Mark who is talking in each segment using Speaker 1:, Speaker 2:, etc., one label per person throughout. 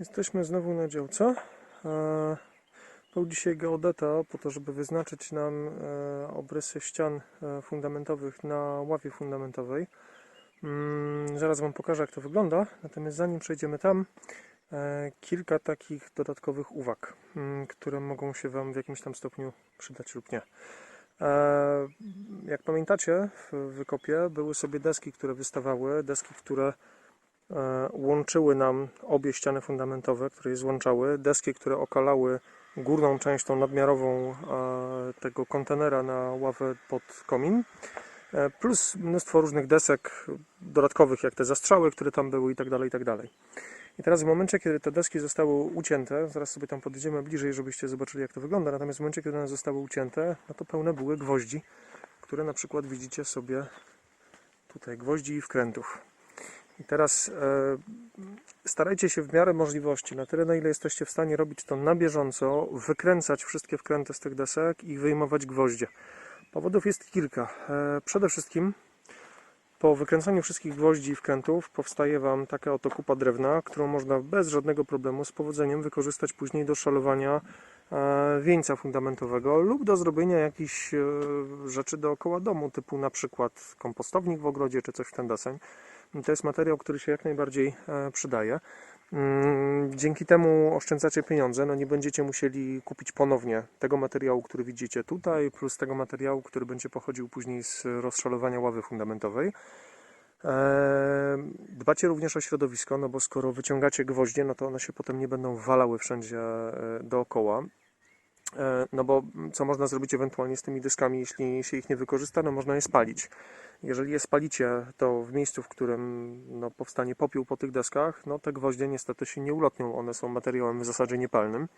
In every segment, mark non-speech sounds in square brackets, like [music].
Speaker 1: Jesteśmy znowu na działce. Był dzisiaj geodeta po to, żeby wyznaczyć nam e, obrysy ścian e, fundamentowych na ławie fundamentowej. Mm, Zaraz Wam pokażę, jak to wygląda. Natomiast zanim przejdziemy tam, e, kilka takich dodatkowych uwag, mm, które mogą się Wam w jakimś tam stopniu przydać lub nie. Jak pamiętacie, w wykopie były sobie deski, które wystawały, deski, które łączyły nam obie ściany fundamentowe, które je złączały, deski, które okalały górną część, tą nadmiarową e, tego kontenera na ławę pod komin, e, plus mnóstwo różnych desek dodatkowych, jak te zastrzały, które tam były i tak dalej, i tak dalej. I teraz w momencie, kiedy te deski zostały ucięte, zaraz sobie tam podejdziemy bliżej, żebyście zobaczyli, jak to wygląda, natomiast w momencie, kiedy one zostały ucięte, no to pełne były gwoździ, które na przykład widzicie sobie tutaj, gwoździ i wkrętów. I teraz e, starajcie się w miarę możliwości, na tyle na ile jesteście w stanie robić to na bieżąco, wykręcać wszystkie wkręty z tych desek i wyjmować gwoździe. Powodów jest kilka. E, przede wszystkim po wykręcaniu wszystkich gwoździ i wkrętów powstaje Wam taka oto kupa drewna, którą można bez żadnego problemu z powodzeniem wykorzystać później do szalowania e, wieńca fundamentowego lub do zrobienia jakichś e, rzeczy dookoła domu, typu na przykład kompostownik w ogrodzie czy coś w ten deseń. I To jest materiał, który się jak najbardziej e, przydaje. Mm, Dzięki temu oszczędzacie pieniądze, no nie będziecie musieli kupić ponownie tego materiału, który widzicie tutaj, plus tego materiału, który będzie pochodził później z rozszalowania ławy fundamentowej. Eee, Dbacie również o środowisko, no bo skoro wyciągacie gwoździe, no to one się potem nie będą walały wszędzie e, dookoła. E, No bo co można zrobić ewentualnie z tymi dyskami, jeśli się ich nie wykorzysta? No można je spalić. Jeżeli je spalicie, to w miejscu, w którym no, powstanie popiół po tych deskach, no te gwoździe niestety się nie ulotnią. One są materiałem w zasadzie niepalnym.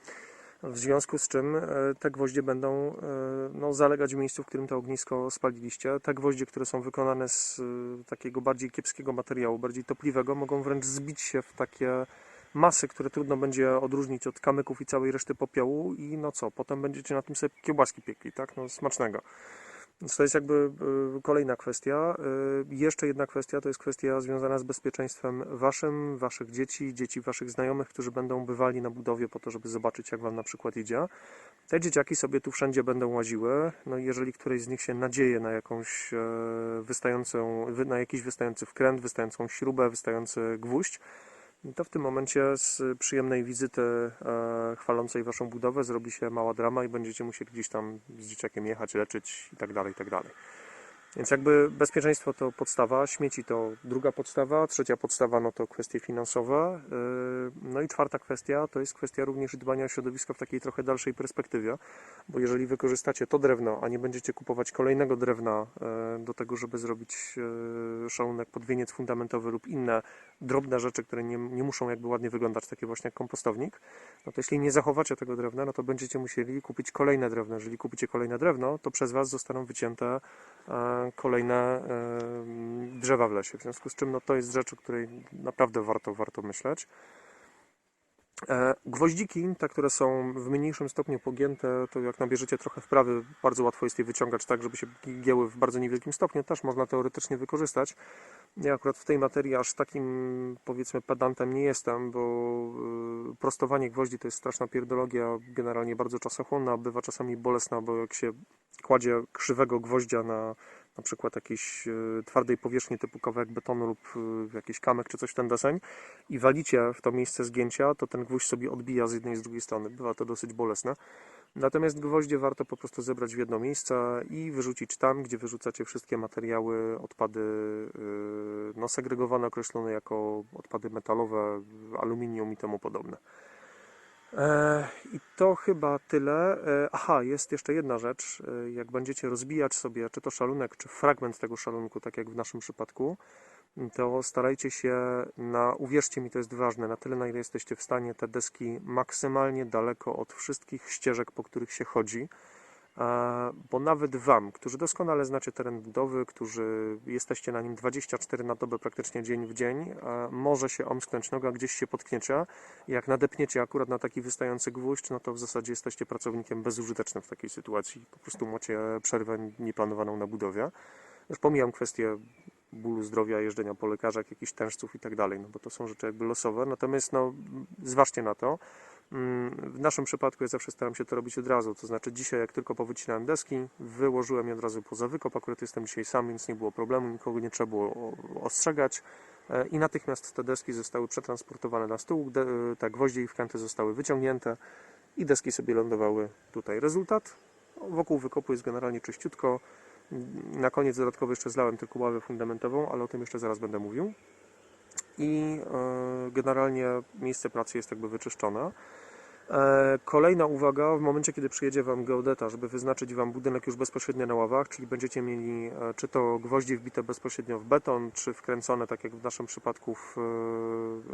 Speaker 1: W związku z czym e, te gwoździe będą e, no, zalegać w miejscu, w którym to ognisko spaliliście. Te gwoździe, które są wykonane z takiego bardziej kiepskiego materiału, bardziej topliwego, mogą wręcz zbić się w takie masy, które trudno będzie odróżnić od kamyków i całej reszty popiołu i no co, potem będziecie na tym sobie kiełbaski piekli, tak, no smacznego. Więc to jest jakby y, kolejna kwestia. Y, Jeszcze jedna kwestia to jest kwestia związana z bezpieczeństwem waszym, waszych dzieci, dzieci waszych znajomych, którzy będą bywali na budowie po to, żeby zobaczyć, jak wam na przykład idzie. Te dzieciaki sobie tu wszędzie będą łaziły. No i jeżeli któreś z nich się nadzieje na jakąś e, wystającą, wy- na jakiś wystający wkręt, wystającą śrubę, wystający gwóźdź, to w tym momencie z przyjemnej wizyty e, chwalącej waszą budowę zrobi się mała drama i będziecie musieli gdzieś tam z dzieciakiem jechać, leczyć i tak Więc jakby bezpieczeństwo to podstawa, śmieci to druga podstawa, trzecia podstawa no to kwestie finansowe. Yy, No i czwarta kwestia to jest kwestia również dbania o środowisko w takiej trochę dalszej perspektywie, bo jeżeli wykorzystacie to drewno, a nie będziecie kupować kolejnego drewna e, do tego, żeby zrobić e, szalunek pod wieniec fundamentowy lub inne drobne rzeczy, które nie, nie muszą jakby ładnie wyglądać, takie właśnie jak kompostownik, no to jeśli nie zachowacie tego drewna, no to będziecie musieli kupić kolejne drewno. Jeżeli kupicie kolejne drewno, to przez Was zostaną wycięte e, kolejne drzewa w lesie. W związku z czym no, to jest rzecz, o której naprawdę warto, warto myśleć. E, Gwoździki, te, które są w mniejszym stopniu pogięte, to jak nabierzecie trochę wprawy, bardzo łatwo jest je wyciągać tak, żeby się gięły w bardzo niewielkim stopniu. Też można teoretycznie wykorzystać. Ja akurat w tej materii aż takim, powiedzmy, pedantem nie jestem, bo y, prostowanie gwoździ to jest straszna pierdologia, generalnie bardzo czasochłonna, bywa czasami bolesna, bo jak się kładzie krzywego gwoździa na na przykład jakiejś y, twardej powierzchni typu kawałek betonu lub y, jakiś kamek czy coś w ten deseń i walicie w to miejsce zgięcia, to ten gwóźdź sobie odbija z jednej i z drugiej strony. Bywa to dosyć bolesne. Natomiast gwoździe warto po prostu zebrać w jedno miejsce i wyrzucić tam, gdzie wyrzucacie wszystkie materiały, odpady yy, no, segregowane, określone jako odpady metalowe, aluminium i temu podobne. E, I to chyba tyle. E, Aha, jest jeszcze jedna rzecz. E, Jak będziecie rozbijać sobie, czy to szalunek, czy fragment tego szalunku, tak jak w naszym przypadku, to starajcie się na, uwierzcie mi, to jest ważne, na tyle, na ile jesteście w stanie te deski maksymalnie daleko od wszystkich ścieżek, po których się chodzi, bo nawet Wam, którzy doskonale znacie teren budowy, którzy jesteście na nim 24 na dobę, praktycznie dzień w dzień, może się omsknąć noga, gdzieś się potkniecie. Jak nadepniecie akurat na taki wystający gwóźdź, no to w zasadzie jesteście pracownikiem bezużytecznym w takiej sytuacji. Po prostu macie przerwę nieplanowaną na budowie. Już pomijam kwestię bólu, zdrowia, jeżdżenia po lekarzach, jakichś tężców i tak dalej, no bo to są rzeczy jakby losowe. Natomiast no, zważcie na to. Mm, W naszym przypadku ja zawsze staram się to robić od razu, to znaczy dzisiaj jak tylko powycinałem deski, wyłożyłem je od razu poza wykop, akurat jestem dzisiaj sam, więc nie było problemu, nikogo nie trzeba było ostrzegać E, i natychmiast te deski zostały przetransportowane na stół, e, te gwoździe i wkręty zostały wyciągnięte i deski sobie lądowały tutaj. Rezultat? Wokół wykopu jest generalnie czyściutko. Na koniec dodatkowo jeszcze zlałem tylko ławę fundamentową, ale o tym jeszcze zaraz będę mówił. I e, generalnie miejsce pracy jest jakby wyczyszczone. E, Kolejna uwaga, w momencie kiedy przyjedzie Wam geodeta, żeby wyznaczyć Wam budynek już bezpośrednio na ławach, czyli będziecie mieli e, czy to gwoździe wbite bezpośrednio w beton, czy wkręcone, tak jak w naszym przypadku, w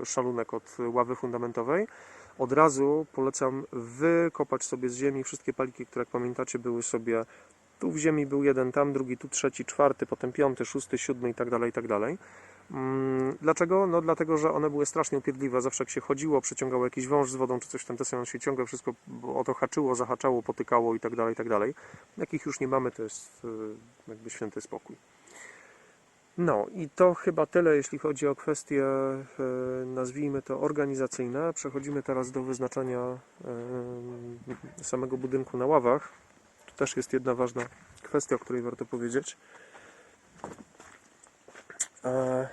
Speaker 1: szalunek od ławy fundamentowej, od razu polecam wykopać sobie z ziemi wszystkie paliki, które jak pamiętacie były sobie tu w ziemi był jeden, tam drugi, tu trzeci, czwarty, potem piąty, szósty, siódmy i tak dalej, i tak dalej. Mm, Dlaczego? No dlatego, że one były strasznie upierdliwe. Zawsze jak się chodziło, przeciągało jakiś wąż z wodą czy coś w deseń, on się ciągle wszystko o to haczyło, zahaczało, potykało i tak dalej, i tak dalej. Jakich już nie mamy, to jest y, jakby święty spokój. No i to chyba tyle, jeśli chodzi o kwestie, y, nazwijmy to organizacyjne. Przechodzimy teraz do wyznaczania y, samego budynku na ławach. Też jest jedna ważna kwestia, o której warto powiedzieć. E,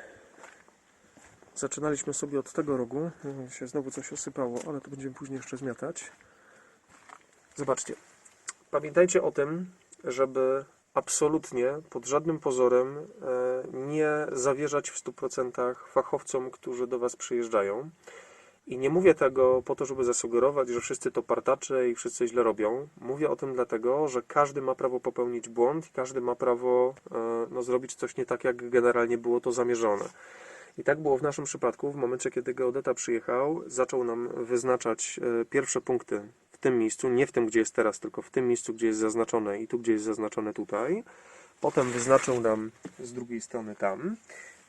Speaker 1: Zaczynaliśmy sobie od tego rogu. Się znowu coś osypało, ale to będziemy później jeszcze zmiatać. Zobaczcie. Pamiętajcie o tym, żeby absolutnie pod żadnym pozorem e, nie zawierzać w 100% fachowcom, którzy do Was przyjeżdżają. I nie mówię tego po to, żeby zasugerować, że wszyscy to partacze i wszyscy źle robią. Mówię o tym dlatego, że każdy ma prawo popełnić błąd i każdy ma prawo e, no, zrobić coś nie tak, jak generalnie było to zamierzone. I tak było w naszym przypadku. W momencie, kiedy geodeta przyjechał, zaczął nam wyznaczać e, pierwsze punkty w tym miejscu, nie w tym, gdzie jest teraz, tylko w tym miejscu, gdzie jest zaznaczone i tu, gdzie jest zaznaczone tutaj. Potem wyznaczył nam z drugiej strony tam.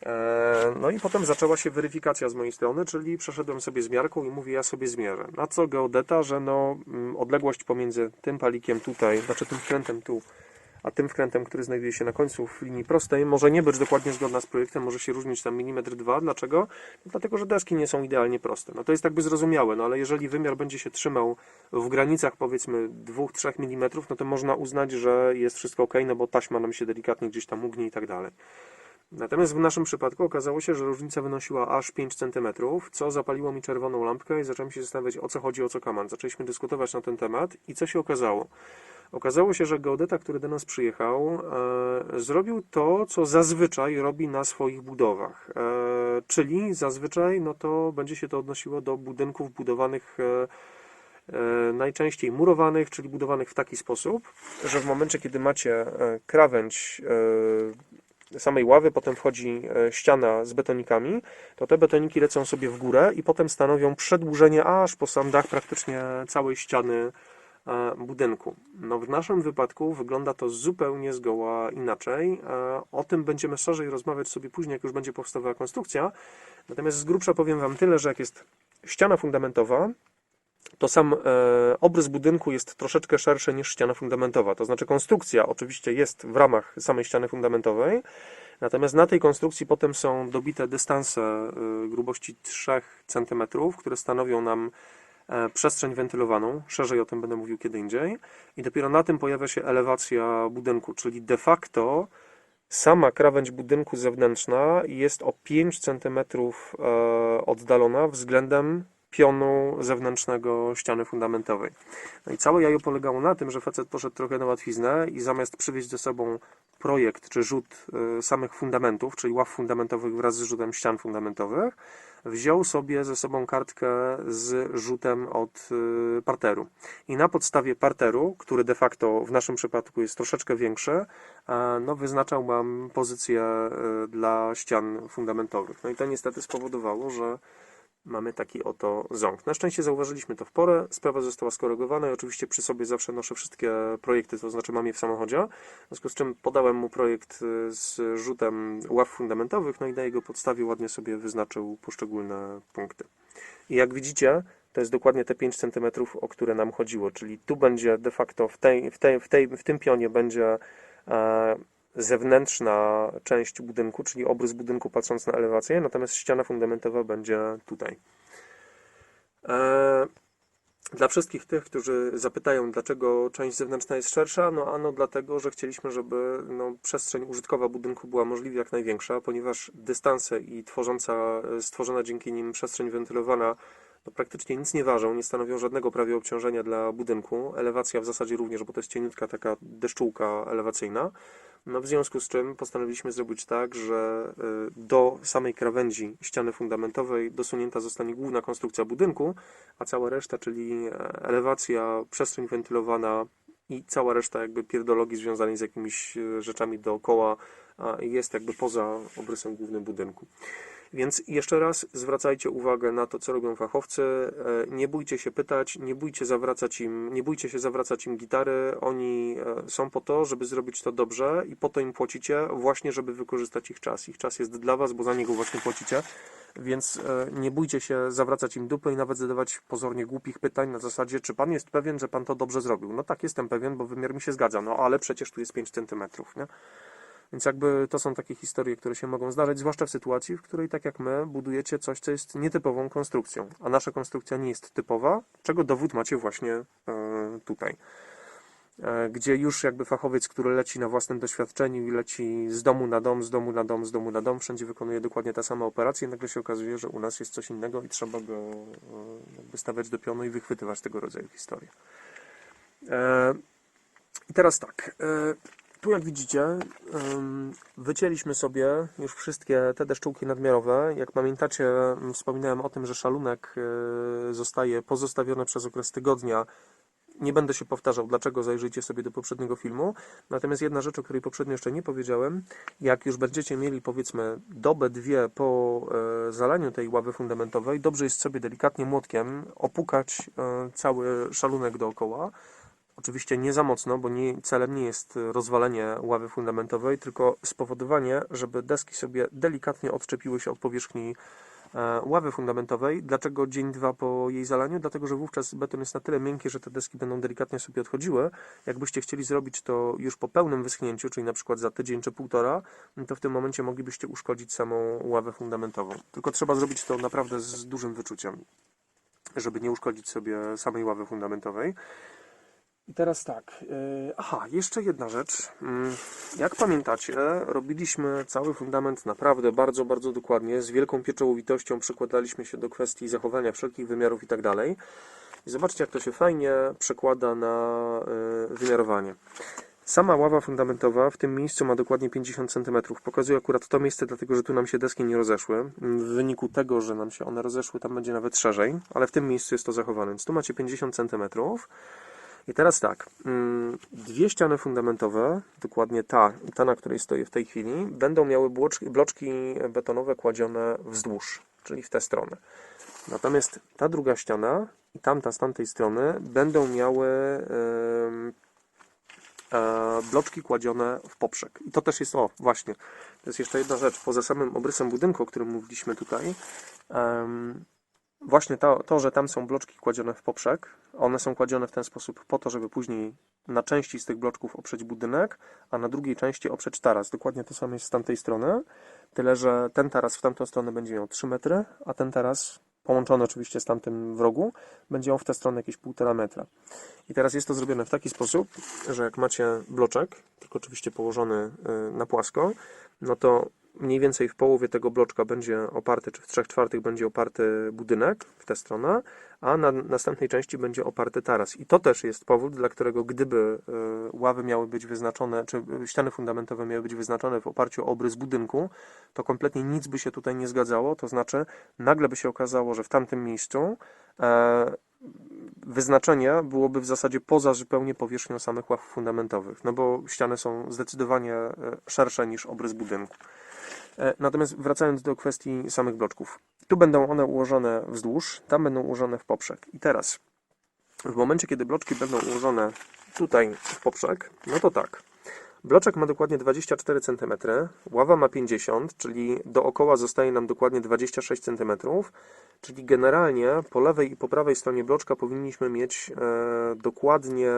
Speaker 1: E, No i potem zaczęła się weryfikacja z mojej strony, czyli przeszedłem sobie z miarką i mówię, ja sobie zmierzę. Na co geodeta, że no, mm, odległość pomiędzy tym palikiem tutaj, znaczy tym wkrętem tu, a tym wkrętem, który znajduje się na końcu w linii prostej, może nie być dokładnie zgodna z projektem, może się różnić tam milimetr dwa. Dlaczego? No Dlatego, że deski nie są idealnie proste. No to jest jakby zrozumiałe, no ale jeżeli wymiar będzie się trzymał w granicach powiedzmy 2-3 mm, no to można uznać, że jest wszystko ok, no bo taśma nam się delikatnie gdzieś tam ugnie i tak dalej. Natomiast w naszym przypadku okazało się, że różnica wynosiła aż 5 cm, co zapaliło mi czerwoną lampkę i zacząłem się zastanawiać o co chodzi, o co kaman. Zaczęliśmy dyskutować na ten temat i co się okazało? Okazało się, że geodeta, który do nas przyjechał, e, zrobił to, co zazwyczaj robi na swoich budowach. E, czyli zazwyczaj no to będzie się to odnosiło do budynków budowanych e, e, najczęściej murowanych, czyli budowanych w taki sposób, że w momencie, kiedy macie e, krawędź e, samej ławy, potem wchodzi e, ściana z betonikami, to te betoniki lecą sobie w górę i potem stanowią przedłużenie aż po sam dach praktycznie całej ściany e, budynku. No w naszym wypadku wygląda to zupełnie zgoła inaczej. E, O tym będziemy szerzej rozmawiać sobie później, jak już będzie powstawała konstrukcja. Natomiast z grubsza powiem Wam tyle, że jak jest ściana fundamentowa, to sam e, obrys budynku jest troszeczkę szerszy niż ściana fundamentowa. To znaczy konstrukcja oczywiście jest w ramach samej ściany fundamentowej, natomiast na tej konstrukcji potem są dobite dystanse e, grubości 3 cm, które stanowią nam e, przestrzeń wentylowaną. Szerzej o tym będę mówił kiedy indziej. I dopiero na tym pojawia się elewacja budynku, czyli de facto sama krawędź budynku zewnętrzna jest o 5 cm e, oddalona względem pionu zewnętrznego ściany fundamentowej. No i całe jajo polegało na tym, że facet poszedł trochę na łatwiznę i zamiast przywieźć ze sobą projekt czy rzut e, samych fundamentów, czyli ław fundamentowych wraz z rzutem ścian fundamentowych, wziął sobie ze sobą kartkę z rzutem od e, parteru. I na podstawie parteru, który de facto w naszym przypadku jest troszeczkę większy, no wyznaczał mam pozycję e, dla ścian fundamentowych. No i to niestety spowodowało, że mamy taki oto ząg. Na szczęście zauważyliśmy to w porę, sprawa została skorygowana i oczywiście przy sobie zawsze noszę wszystkie projekty, to znaczy mam je w samochodzie, w związku z czym podałem mu projekt y, z rzutem ław fundamentowych, no i na jego podstawie ładnie sobie wyznaczył poszczególne punkty. I jak widzicie, to jest dokładnie te 5 cm, o które nam chodziło, czyli tu będzie de facto w, tej, w, tej, w, tej, w tym pionie będzie e, zewnętrzna część budynku, czyli obrys budynku patrząc na elewację, natomiast ściana fundamentowa będzie tutaj. E, Dla wszystkich tych, którzy zapytają, dlaczego część zewnętrzna jest szersza, no ano dlatego, że chcieliśmy, żeby no, przestrzeń użytkowa budynku była możliwie jak największa, ponieważ dystanse i tworząca, stworzona dzięki nim przestrzeń wentylowana no, praktycznie nic nie ważą, nie stanowią żadnego prawie obciążenia dla budynku. Elewacja w zasadzie również, bo to jest cieniutka taka deszczułka elewacyjna. No, w związku z czym postanowiliśmy zrobić tak, że y, do samej krawędzi ściany fundamentowej dosunięta zostanie główna konstrukcja budynku, a cała reszta, czyli e, elewacja, przestrzeń wentylowana i cała reszta jakby pierdologii związanej z jakimiś e, rzeczami dookoła jest jakby poza obrysem głównym budynku. Więc jeszcze raz zwracajcie uwagę na to, co robią fachowcy. E, Nie bójcie się pytać, nie bójcie zawracać im, nie bójcie się zawracać im gitary. Oni e, są po to, żeby zrobić to dobrze i po to im płacicie, właśnie żeby wykorzystać ich czas. Ich czas jest dla was, bo za niego właśnie płacicie. Więc e, nie bójcie się zawracać im dupy i nawet zadawać pozornie głupich pytań na zasadzie, czy pan jest pewien, że pan to dobrze zrobił. No tak, jestem pewien, bo wymiar mi się zgadza, no ale przecież tu jest 5 centymetrów, nie? Więc jakby to są takie historie, które się mogą zdarzyć, zwłaszcza w sytuacji, w której tak jak my budujecie coś, co jest nietypową konstrukcją, a nasza konstrukcja nie jest typowa, czego dowód macie właśnie e, tutaj. E, Gdzie już jakby fachowiec, który leci na własnym doświadczeniu i leci z domu na dom, z domu na dom, z domu na dom, wszędzie wykonuje dokładnie te same operacje, nagle się okazuje, że u nas jest coś innego i trzeba go e, jakby stawiać do pionu i wychwytywać tego rodzaju historie. I teraz tak. E, tu jak widzicie, wycięliśmy sobie już wszystkie te deszczułki nadmiarowe. Jak pamiętacie, m, wspominałem o tym, że szalunek y, zostaje pozostawiony przez okres tygodnia. Nie będę się powtarzał, dlaczego zajrzyjcie sobie do poprzedniego filmu. Natomiast jedna rzecz, o której poprzednio jeszcze nie powiedziałem, jak już będziecie mieli powiedzmy dobę, dwie po e, zalaniu tej ławy fundamentowej, dobrze jest sobie delikatnie młotkiem opukać e, cały szalunek dookoła. Oczywiście nie za mocno, bo nie, celem nie jest rozwalenie ławy fundamentowej, tylko spowodowanie, żeby deski sobie delikatnie odczepiły się od powierzchni e, ławy fundamentowej. Dlaczego dzień, dwa po jej zalaniu? Dlatego, że wówczas beton jest na tyle miękki, że te deski będą delikatnie sobie odchodziły. Jakbyście chcieli zrobić to już po pełnym wyschnięciu, czyli na przykład za tydzień czy półtora, to w tym momencie moglibyście uszkodzić samą ławę fundamentową. Tylko trzeba zrobić to naprawdę z dużym wyczuciem, żeby nie uszkodzić sobie samej ławy fundamentowej. I teraz tak. yy, Aha, jeszcze jedna rzecz. Mm, Jak pamiętacie, robiliśmy cały fundament naprawdę bardzo, bardzo dokładnie, z wielką pieczołowitością przykładaliśmy się do kwestii zachowania wszelkich wymiarów i tak dalej. I zobaczcie, jak to się fajnie przekłada na yy, wymiarowanie. Sama ława fundamentowa w tym miejscu ma dokładnie 50 cm. Pokazuję akurat to miejsce, dlatego że tu nam się deski nie rozeszły. W wyniku tego, że nam się one rozeszły, tam będzie nawet szerzej, ale w tym miejscu jest to zachowane. Więc tu macie 50 cm. I teraz tak, mm, dwie ściany fundamentowe, dokładnie ta ta, na której stoję w tej chwili, będą miały bloczki, bloczki betonowe kładzione wzdłuż, czyli w tę stronę. Natomiast ta druga ściana i tamta z tamtej strony będą miały e, bloczki kładzione w poprzek. I to też jest, o właśnie, to jest jeszcze jedna rzecz, poza samym obrysem budynku, o którym mówiliśmy tutaj, Właśnie to, to, że tam są bloczki kładzione w poprzek, one są kładzione w ten sposób po to, żeby później na części z tych bloczków oprzeć budynek, a na drugiej części oprzeć taras. Dokładnie to samo jest z tamtej strony, tyle że ten taras w tamtą stronę będzie miał 3 metry, a ten taras, połączony oczywiście z tamtym w rogu, będzie miał w tę stronę jakieś 1,5 metra. I teraz jest to zrobione w taki sposób, że jak macie bloczek, tylko oczywiście położony y, na płasko, no to mniej więcej w połowie tego bloczka będzie oparty, czy w trzech czwartych będzie oparty budynek w tę stronę, a na następnej części będzie oparty taras. I to też jest powód, dla którego gdyby y, ławy miały być wyznaczone, czy y, ściany fundamentowe miały być wyznaczone w oparciu o obrys budynku, to kompletnie nic by się tutaj nie zgadzało, to znaczy nagle by się okazało, że w tamtym miejscu e, wyznaczenie byłoby w zasadzie poza zupełnie powierzchnią samych ław fundamentowych, no bo ściany są zdecydowanie e, szersze niż obrys budynku. E, Natomiast wracając do kwestii samych bloczków. Tu będą one ułożone wzdłuż, tam będą ułożone w poprzek. I teraz, w momencie, kiedy bloczki będą ułożone tutaj w poprzek, no to tak. Bloczek ma dokładnie 24 cm, ława ma 50, czyli dookoła zostaje nam dokładnie 26 cm, czyli generalnie po lewej i po prawej stronie bloczka powinniśmy mieć e, dokładnie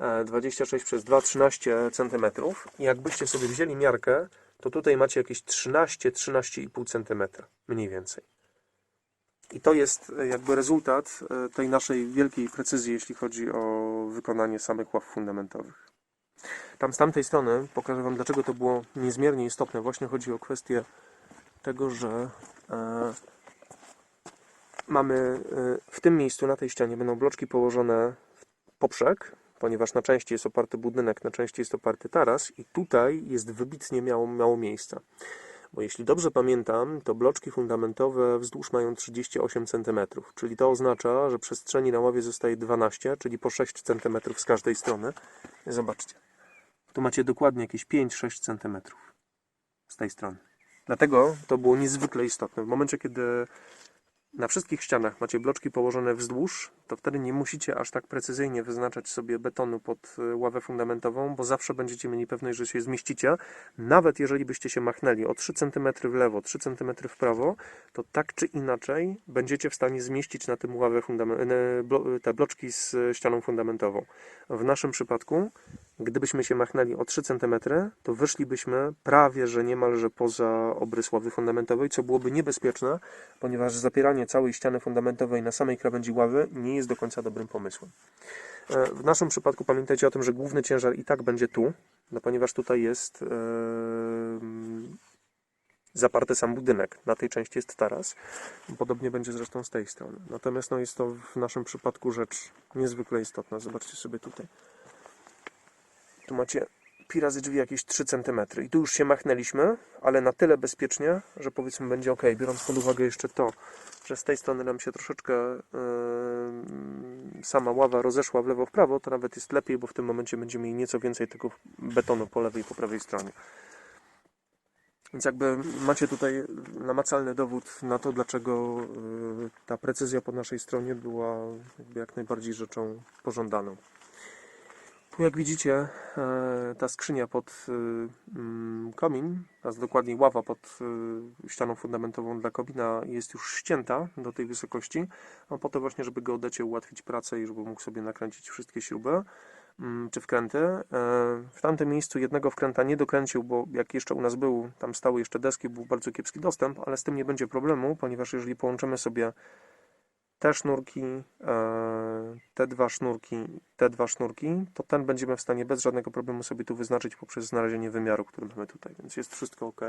Speaker 1: e, 26 przez 2, 13 cm. I jakbyście sobie wzięli miarkę, to tutaj macie jakieś 13-13,5 cm mniej więcej. I to jest e, jakby rezultat e, tej naszej wielkiej precyzji, jeśli chodzi o wykonanie samych ław fundamentowych. Tam z tamtej strony pokażę Wam, dlaczego to było niezmiernie istotne. Właśnie chodzi o kwestię tego, że e, mamy e, w tym miejscu, na tej ścianie, będą bloczki położone w poprzek, ponieważ na części jest oparty budynek, na części jest oparty taras i tutaj jest wybitnie mało, miejsca. Bo jeśli dobrze pamiętam, to bloczki fundamentowe wzdłuż mają 38 cm, czyli to oznacza, że przestrzeni na ławie zostaje 12, czyli po 6 cm z każdej strony. Zobaczcie, tu macie dokładnie jakieś 5-6 cm z tej strony. Dlatego to było niezwykle istotne. W momencie, kiedy na wszystkich ścianach macie bloczki położone wzdłuż, to wtedy nie musicie aż tak precyzyjnie wyznaczać sobie betonu pod y, ławę fundamentową, bo zawsze będziecie mieli pewność, że się zmieścicie. Nawet jeżeli byście się machnęli o 3 cm w lewo, 3 cm w prawo, to tak czy inaczej będziecie w stanie zmieścić na tym ławę fundament, te bloczki z ścianą fundamentową. W naszym przypadku, gdybyśmy się machnęli o 3 cm, to wyszlibyśmy prawie, że niemalże poza obrys ławy fundamentowej, co byłoby niebezpieczne, ponieważ zapieranie całej ściany fundamentowej na samej krawędzi ławy nie jest do końca dobrym pomysłem. E, W naszym przypadku pamiętajcie o tym, że główny ciężar i tak będzie tu, no ponieważ tutaj jest e, zaparty sam budynek. Na tej części jest taras. Podobnie będzie zresztą z tej strony. Natomiast no, jest to w naszym przypadku rzecz niezwykle istotna. Zobaczcie sobie tutaj. Tu macie pi razy drzwi jakieś 3 cm. I tu już się machnęliśmy, ale na tyle bezpiecznie, że powiedzmy będzie ok. Biorąc pod uwagę jeszcze to, że z tej strony nam się troszeczkę yy, sama ława rozeszła w lewo, w prawo, to nawet jest lepiej, bo w tym momencie będziemy mieli nieco więcej tego betonu po lewej i po prawej stronie. Więc jakby macie tutaj namacalny dowód na to, dlaczego yy, ta precyzja po naszej stronie była jak najbardziej rzeczą pożądaną. Tu jak widzicie, e, ta skrzynia pod y, mm, komin, a dokładniej ława pod y, ścianą fundamentową dla komina jest już ścięta do tej wysokości, a po to właśnie, żeby geodecie ułatwić pracę i żeby mógł sobie nakręcić wszystkie śruby mm, czy wkręty. E, W tamtym miejscu jednego wkręta nie dokręcił, bo jak jeszcze u nas był, tam stały jeszcze deski, był bardzo kiepski dostęp, ale z tym nie będzie problemu, ponieważ jeżeli połączymy sobie te sznurki, e, te dwa sznurki, te dwa sznurki, to ten będziemy w stanie bez żadnego problemu sobie tu wyznaczyć poprzez znalezienie wymiaru, który mamy tutaj, więc jest wszystko ok.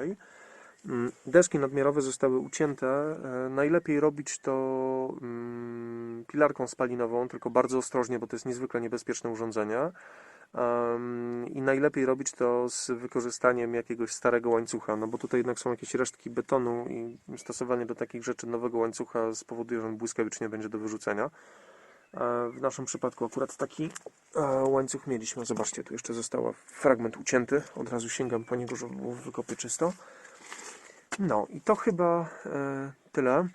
Speaker 1: Mm, Deski nadmiarowe zostały ucięte. E, Najlepiej robić to mm, pilarką spalinową, tylko bardzo ostrożnie, bo to jest niezwykle niebezpieczne urządzenie. I najlepiej robić to z wykorzystaniem jakiegoś starego łańcucha, no bo tutaj jednak są jakieś resztki betonu i stosowanie do takich rzeczy nowego łańcucha spowoduje, że on błyskawicznie będzie do wyrzucenia. E, W naszym przypadku akurat taki e, łańcuch mieliśmy. Zobaczcie, tu jeszcze został fragment ucięty. Od razu sięgam po niego, żeby było w wykopie czysto. No i to chyba e, tyle.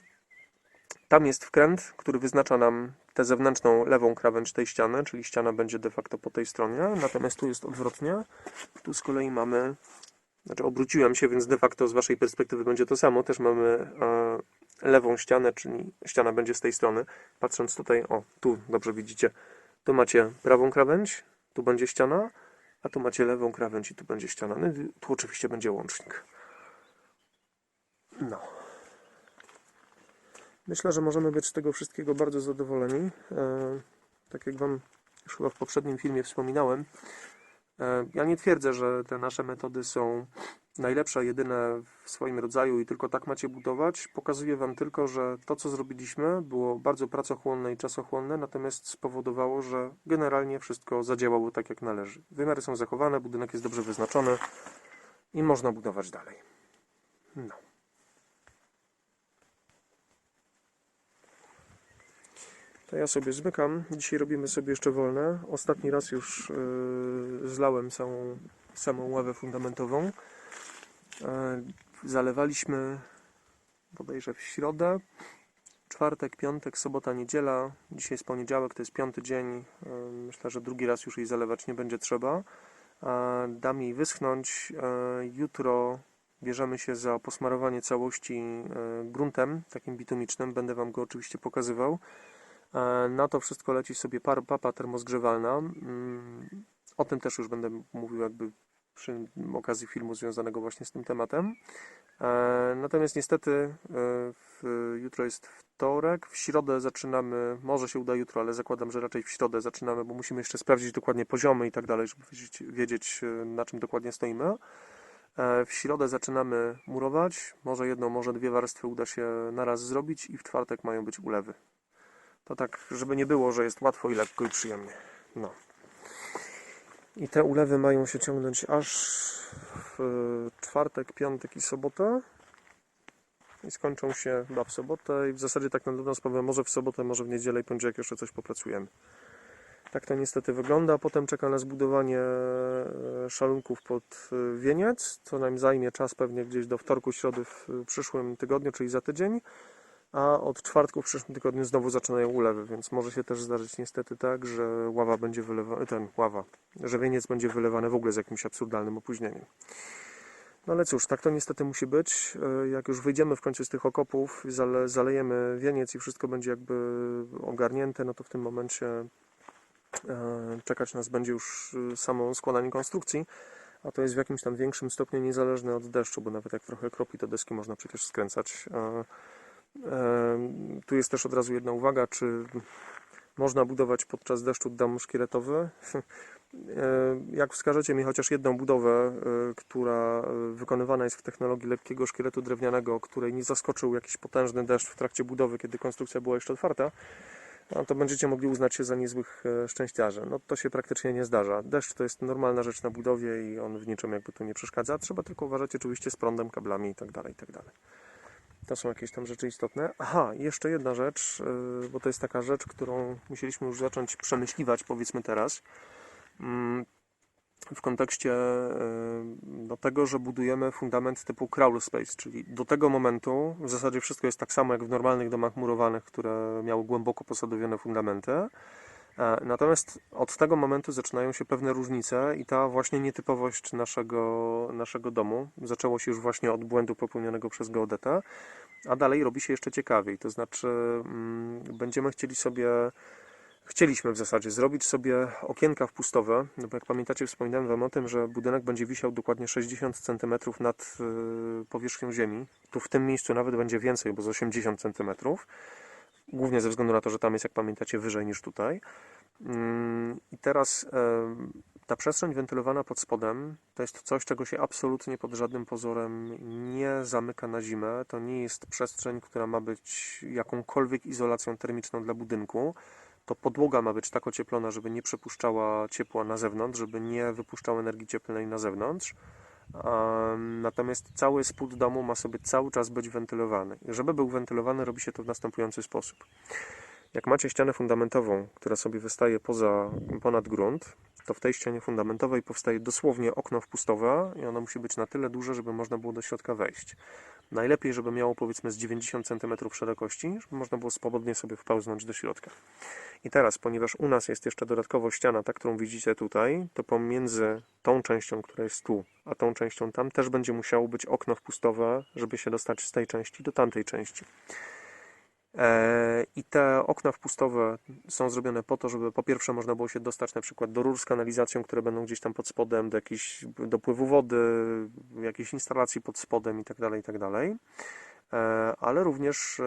Speaker 1: Tam jest wkręt, który wyznacza nam tę zewnętrzną lewą krawędź tej ściany, czyli ściana będzie de facto po tej stronie, natomiast tu jest odwrotnie. Tu z kolei mamy, znaczy obróciłem się, więc de facto z Waszej perspektywy będzie to samo. Też mamy e, lewą ścianę, czyli ściana będzie z tej strony. Patrząc tutaj, o, tu dobrze widzicie, tu macie prawą krawędź, tu będzie ściana, a tu macie lewą krawędź i tu będzie ściana. No tu oczywiście będzie łącznik. No. Myślę, że możemy być z tego wszystkiego bardzo zadowoleni. E, tak jak Wam już chyba w poprzednim filmie wspominałem, e, ja nie twierdzę, że te nasze metody są najlepsze, jedyne w swoim rodzaju i tylko tak macie budować. Pokazuję Wam tylko, że to, co zrobiliśmy, było bardzo pracochłonne i czasochłonne, natomiast spowodowało, że generalnie wszystko zadziałało tak, jak należy. Wymiary są zachowane, budynek jest dobrze wyznaczony i można budować dalej. No. To ja sobie zmykam. Dzisiaj robimy sobie jeszcze wolne. Ostatni raz już yy, zlałem samą ławę fundamentową. Yy, zalewaliśmy bodajże w środę, czwartek, piątek, sobota, niedziela. Dzisiaj jest poniedziałek, to jest piąty dzień. Yy, myślę, że drugi raz już jej zalewać nie będzie trzeba. Dam jej wyschnąć. Yy, jutro bierzemy się za posmarowanie całości yy, gruntem takim bitumicznym. Będę Wam go oczywiście pokazywał. E, Na to wszystko leci sobie papa termozgrzewalna. Mm, O tym też już będę mówił jakby przy okazji filmu związanego właśnie z tym tematem. E, Natomiast niestety e, w, jutro jest wtorek, w środę zaczynamy, może się uda jutro, ale zakładam, że raczej w środę zaczynamy, bo musimy jeszcze sprawdzić dokładnie poziomy i tak dalej, żeby wiedzieć, wiedzieć na czym dokładnie stoimy. W środę zaczynamy murować, może jedną, może dwie warstwy uda się naraz zrobić i w czwartek mają być ulewy. To tak, żeby nie było, że jest łatwo i lekko i przyjemnie. No. I te ulewy mają się ciągnąć aż w e, czwartek, piątek i sobotę. I skończą się chyba w sobotę i w zasadzie tak na dobrą sprawę może w sobotę, może w niedzielę i poniedziałek jeszcze coś popracujemy. Tak to niestety wygląda. Potem czeka nas budowanie e, szalunków pod e, wieniec, co nam zajmie czas pewnie gdzieś do wtorku, środy w przyszłym tygodniu, czyli za tydzień. A od czwartku w przyszłym tygodniu znowu zaczynają ulewy, więc może się też zdarzyć niestety tak, że ława będzie wylewana, ten ława, że wieniec będzie wylewany w ogóle z jakimś absurdalnym opóźnieniem. No ale cóż, tak to niestety musi być. E, Jak już wyjdziemy w końcu z tych okopów, zale, zalejemy wieniec i wszystko będzie jakby ogarnięte, no to w tym momencie e, czekać nas będzie już e, samo składanie konstrukcji, a to jest w jakimś tam większym stopniu niezależne od deszczu, bo nawet jak trochę kropi, to deski można przecież skręcać. Tu jest też od razu jedna uwaga, czy można budować podczas deszczu dom szkieletowy? [laughs] Jak wskażecie mi chociaż jedną budowę, e, która e, wykonywana jest w technologii lekkiego szkieletu drewnianego, której nie zaskoczył jakiś potężny deszcz w trakcie budowy, kiedy konstrukcja była jeszcze otwarta, no to będziecie mogli uznać się za niezłych e, szczęściarzy. No to się praktycznie nie zdarza. Deszcz to jest normalna rzecz na budowie i on w niczym jakby tu nie przeszkadza. Trzeba tylko uważać oczywiście z prądem, kablami i tak dalej, i tak dalej. To są jakieś tam rzeczy istotne. Aha, jeszcze jedna rzecz, yy, bo to jest taka rzecz, którą musieliśmy już zacząć przemyśliwać, powiedzmy teraz, Mm, w kontekście yy, do tego, że budujemy fundament typu crawl space, czyli do tego momentu w zasadzie wszystko jest tak samo jak w normalnych domach murowanych, które miały głęboko posadowione fundamenty. E, Natomiast od tego momentu zaczynają się pewne różnice i ta właśnie nietypowość naszego, naszego domu zaczęło się już właśnie od błędu popełnionego przez geodetę, a dalej robi się jeszcze ciekawiej. To znaczy, mm, będziemy chcieli sobie, chcieliśmy w zasadzie zrobić sobie okienka wpustowe, no bo jak pamiętacie, wspominałem Wam o tym, że budynek będzie wisiał dokładnie 60 cm nad y, powierzchnią ziemi. Tu w tym miejscu nawet będzie więcej, bo z 80 cm głównie ze względu na to, że tam jest, jak pamiętacie, wyżej niż tutaj. Mm, I teraz ta przestrzeń wentylowana pod spodem to jest coś, czego się absolutnie pod żadnym pozorem nie zamyka na zimę. To nie jest przestrzeń, która ma być jakąkolwiek izolacją termiczną dla budynku. To podłoga ma być tak ocieplona, żeby nie przepuszczała ciepła na zewnątrz, żeby nie wypuszczała energii cieplnej na zewnątrz. Natomiast cały spód domu ma sobie cały czas być wentylowany. Żeby był wentylowany, robi się to w następujący sposób. Jak macie ścianę fundamentową, która sobie wystaje poza, ponad grunt, to w tej ścianie fundamentowej powstaje dosłownie okno wpustowe i ono musi być na tyle duże, żeby można było do środka wejść. Najlepiej, żeby miało powiedzmy z 90 cm szerokości, żeby można było swobodnie sobie wpełznąć do środka. I teraz, ponieważ u nas jest jeszcze dodatkowo ściana, ta, którą widzicie tutaj, to pomiędzy tą częścią, która jest tu, a tą częścią tam też będzie musiało być okno wpustowe, żeby się dostać z tej części do tamtej części. E, I te okna wpustowe są zrobione po to, żeby po pierwsze można było się dostać na przykład do rur z kanalizacją, które będą gdzieś tam pod spodem, do jakichś dopływu wody, jakiejś instalacji pod spodem itd., itd. E, Ale również e,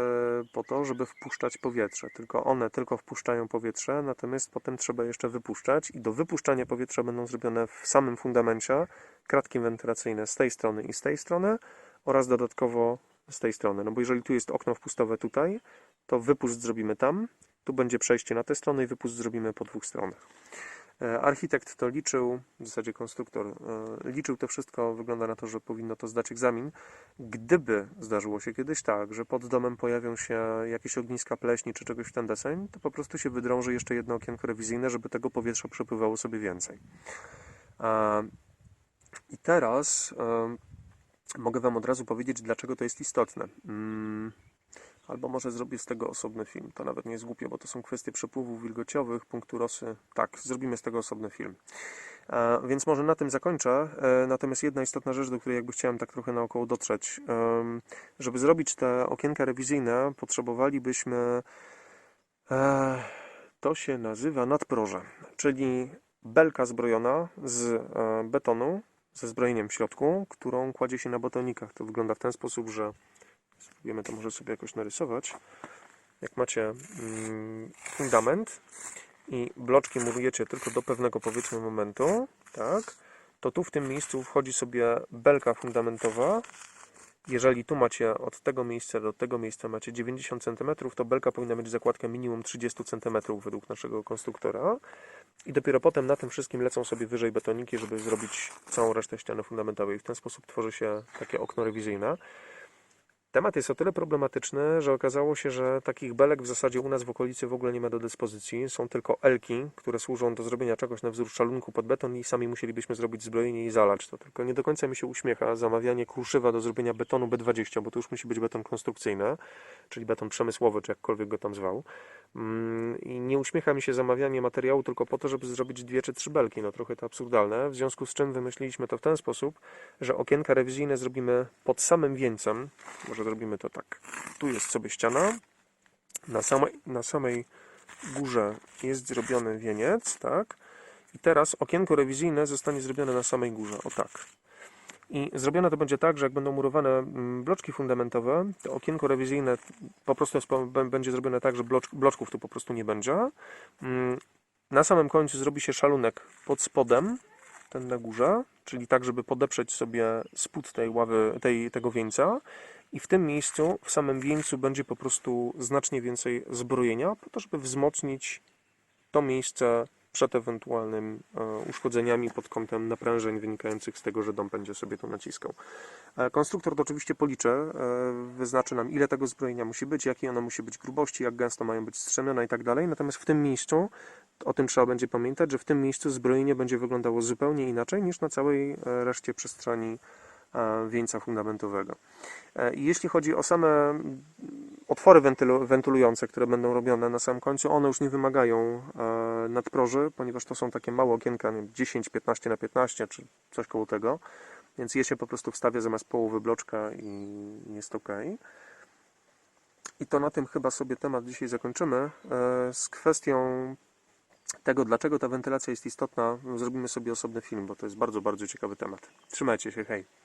Speaker 1: po to, żeby wpuszczać powietrze. Tylko one tylko wpuszczają powietrze, natomiast potem trzeba jeszcze wypuszczać i do wypuszczania powietrza będą zrobione w samym fundamencie kratki wentylacyjne z tej strony i z tej strony oraz dodatkowo z tej strony. No bo jeżeli tu jest okno wpustowe tutaj, to wypust zrobimy tam, tu będzie przejście na tę stronę i wypust zrobimy po dwóch stronach. E, Architekt to liczył, w zasadzie konstruktor e, liczył to wszystko, wygląda na to, że powinno to zdać egzamin. Gdyby zdarzyło się kiedyś tak, że pod domem pojawią się jakieś ogniska pleśni czy czegoś w ten deseń, to po prostu się wydrąży jeszcze jedno okienko rewizyjne, żeby tego powietrza przepływało sobie więcej. E, I teraz mogę Wam od razu powiedzieć, dlaczego to jest istotne. Mm, Albo może zrobię z tego osobny film. To nawet nie jest głupie, bo to są kwestie przepływów wilgociowych, punktu rosy. Tak, zrobimy z tego osobny film. E, więc może na tym zakończę. E, natomiast jedna istotna rzecz, do której jakby chciałem tak trochę naokoło dotrzeć. Żeby zrobić te okienka rewizyjne, potrzebowalibyśmy E, To się nazywa nadproże, czyli belka zbrojona z betonu, ze zbrojeniem w środku, którą kładzie się na batonikach. To wygląda w ten sposób, że spróbujemy to może sobie jakoś narysować. Jak macie mm, fundament i bloczki murujecie tylko do pewnego powiedzmy momentu, tak, to tu w tym miejscu wchodzi sobie belka fundamentowa. Jeżeli tu macie od tego miejsca do tego miejsca macie 90 cm, to belka powinna mieć zakładkę minimum 30 cm według naszego konstruktora. I dopiero potem na tym wszystkim lecą sobie wyżej betoniki, żeby zrobić całą resztę ściany fundamentowej. W ten sposób tworzy się takie okno rewizyjne. Temat jest o tyle problematyczny, że okazało się, że takich belek w zasadzie u nas w okolicy w ogóle nie ma do dyspozycji. Są tylko elki, które służą do zrobienia czegoś na wzór szalunku pod beton i sami musielibyśmy zrobić zbrojenie i zalać to. Tylko nie do końca mi się uśmiecha zamawianie kruszywa do zrobienia betonu B20, bo to już musi być beton konstrukcyjny, czyli beton przemysłowy, czy jakkolwiek go tam zwał. Mm, I nie uśmiecha mi się zamawianie materiału tylko po to, żeby zrobić dwie czy trzy belki. No trochę to absurdalne. W związku z czym wymyśliliśmy to w ten sposób, że okienka rewizyjne zrobimy pod samym wieńcem. Może zrobimy to tak. Tu jest sobie ściana. Na samej, na samej górze jest zrobiony wieniec, tak? I teraz okienko rewizyjne zostanie zrobione na samej górze. O tak. I zrobione to będzie tak, że jak będą murowane mm, bloczki fundamentowe, to okienko rewizyjne po prostu jest, będzie zrobione tak, że blocz, bloczków tu po prostu nie będzie. Mm, Na samym końcu zrobi się szalunek pod spodem, ten na górze, czyli tak, żeby podeprzeć sobie spód tej ławy, tej, tego wieńca. I w tym miejscu, w samym wieńcu będzie po prostu znacznie więcej zbrojenia, po to, żeby wzmocnić to miejsce przed ewentualnymi e, uszkodzeniami pod kątem naprężeń wynikających z tego, że dom będzie sobie to naciskał. E, Konstruktor to oczywiście policzy, e, wyznaczy nam ile tego zbrojenia musi być, jakiej ono musi być grubości, jak gęsto mają być strzemiona i tak dalej. Natomiast w tym miejscu, o tym trzeba będzie pamiętać, że w tym miejscu zbrojenie będzie wyglądało zupełnie inaczej niż na całej reszcie przestrzeni wieńca fundamentowego. E, jeśli chodzi o same otwory wentylu, wentylujące, które będą robione na samym końcu, one już nie wymagają e, nadproży, ponieważ to są takie małe okienka, nie wiem, 10, 15 na 15 czy coś koło tego, więc je się po prostu wstawia zamiast połowy bloczka i jest ok. I to na tym chyba sobie temat dzisiaj zakończymy. E, Z kwestią tego, dlaczego ta wentylacja jest istotna, zrobimy sobie osobny film, bo to jest bardzo, bardzo ciekawy temat. Trzymajcie się, hej!